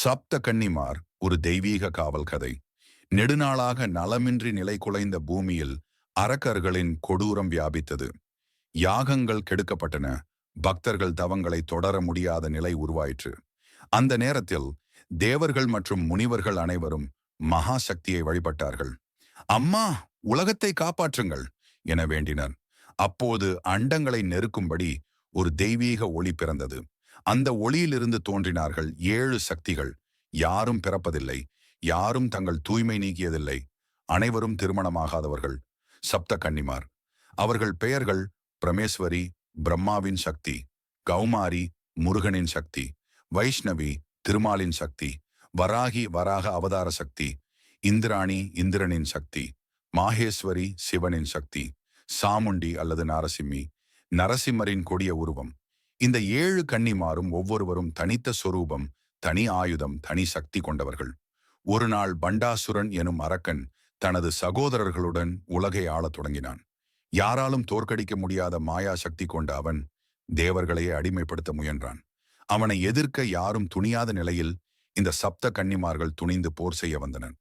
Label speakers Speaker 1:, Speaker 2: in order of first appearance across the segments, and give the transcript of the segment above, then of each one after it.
Speaker 1: சப்த கன்னிமார் ஒரு தெய்வீக காவல் கதை நெடுநாளாக நலமின்றி நிலை குலைந்த பூமியில் அரக்கர்களின் கொடூரம் வியாபித்தது. யாகங்கள் கெடுக்கப்பட்டன. பக்தர்கள் தவங்களை தொடர முடியாத நிலை உருவாயிற்று. அந்த நேரத்தில் தேவர்கள் மற்றும் முனிவர்கள் அனைவரும் மகா சக்தியை வழிபட்டார்கள். அம்மா உலகத்தை காப்பாற்றுங்கள் என வேண்டினர். அப்போது அண்டங்களை நெருக்கும்படி ஒரு தெய்வீக ஒளி பிறந்தது. அந்த ஒளியிலிருந்து தோன்றினார்கள் ஏழு சக்திகள். யாரும் பிறப்பதில்லை யாரும் தங்கள் தூய்மை நீக்கியதில்லை அனைவரும் திருமணமாகாதவர்கள். சப்த கன்னிமார். அவர்கள் பெயர்கள் பிரமேஸ்வரி பிரம்மாவின் சக்தி கௌமாரி முருகனின் சக்தி வைஷ்ணவி திருமாலின் சக்தி வராகி வராக அவதார சக்தி இந்திராணி இந்திரனின் சக்தி மாகேஸ்வரி சிவனின் சக்தி சாமுண்டி அல்லது நாரசிம்மி நரசிம்மரின் கொடிய உருவம் இந்த ஏழு கன்னிமாரும் ஒவ்வொருவரும் தனித்த சொரூபம் தனி ஆயுதம் தனி சக்தி கொண்டவர்கள். ஒரு நாள் பண்டாசுரன் எனும் அரக்கன் தனது சகோதரர்களுடன் உலகை ஆளத் தொடங்கினான். யாராலும் தோற்கடிக்க முடியாத மாயா சக்தி கொண்ட அவன் தேவர்களையே அடிமைப்படுத்த முயன்றான். அவனை எதிர்க்க யாரும் துணியாத நிலையில் இந்த சப்த கன்னிமார்கள் துணிந்து போர் செய்ய வந்தனர்.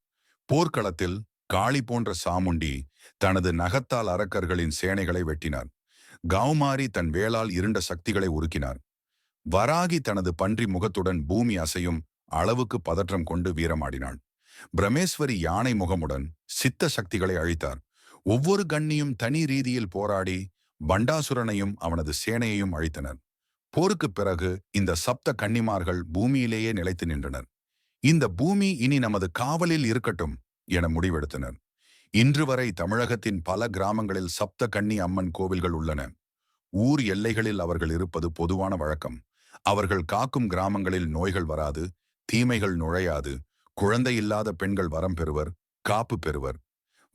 Speaker 1: போர்க்களத்தில் காளி போன்ற சாமுண்டி தனது நகத்தால் அரக்கர்களின் சேனைகளை வெட்டினார். கௌமாரி தன் வேளால் இருண்ட சக்திகளை உருக்கினார். வராகி தனது பன்றி முகத்துடன் பூமி அசையும் அளவுக்கு பதற்றம் கொண்டு வீரமாடினாள். பிரமேஸ்வரி யானை முகமுடன் சித்த சக்திகளை அழித்தார். ஒவ்வொரு கண்ணியும் தனி ரீதியில் போராடி பண்டாசுரனையும் அவனது சேனையையும் அழித்தனர். போருக்குப் பிறகு இந்த சப்த கன்னிமார்கள் பூமியிலேயே நிலைத்து நின்றனர். இந்த பூமி இனி நமது காவலில் இருக்கட்டும் என முடிவெடுத்தனர். இன்று வரை தமிழகத்தின் பல கிராமங்களில் சப்த கன்னி அம்மன் கோவில்கள் உள்ளன. ஊர் எல்லைகளில் அவர்கள் இருப்பது பொதுவான வழக்கம். அவர்கள் காக்கும் கிராமங்களில் நோய்கள் வராது தீமைகள் நுழையாது குழந்தை இல்லாத பெண்கள் வரம் பெறுவர் காப்பு பெறுவர்.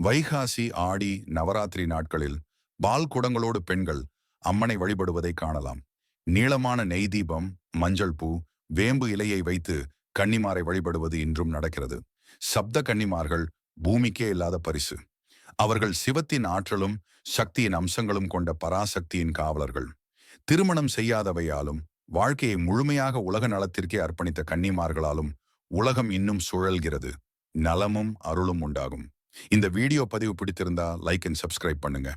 Speaker 1: வைகாசி ஆடி நவராத்திரி நாட்களில் பால் குடங்களோடு பெண்கள் அம்மனை வழிபடுவதை காணலாம். நீளமான நெய் தீபம் மஞ்சள் பூ வேம்பு இலையை வைத்து கன்னிமாரை வழிபடுவது இன்றும் நடக்கிறது. சப்த கன்னிமார்கள் பூமிக்கே இல்லாத பரிசு. அவர்கள் சிவத்தின் ஆற்றலும் சக்தியின் அம்சங்களும் கொண்ட பராசக்தியின் காவலர்கள். திருமணம் செய்யாதவையாலும் வாழ்க்கையை முழுமையாக உலக நலத்திற்கே அர்ப்பணித்த கன்னிமார்களாலும் உலகம் இன்னும் சுழல்கிறது. நலமும் அருளும் உண்டாகும். இந்த வீடியோ பதிவு பிடித்திருந்தா லைக் அண்ட் சப்ஸ்கிரைப் பண்ணுங்க.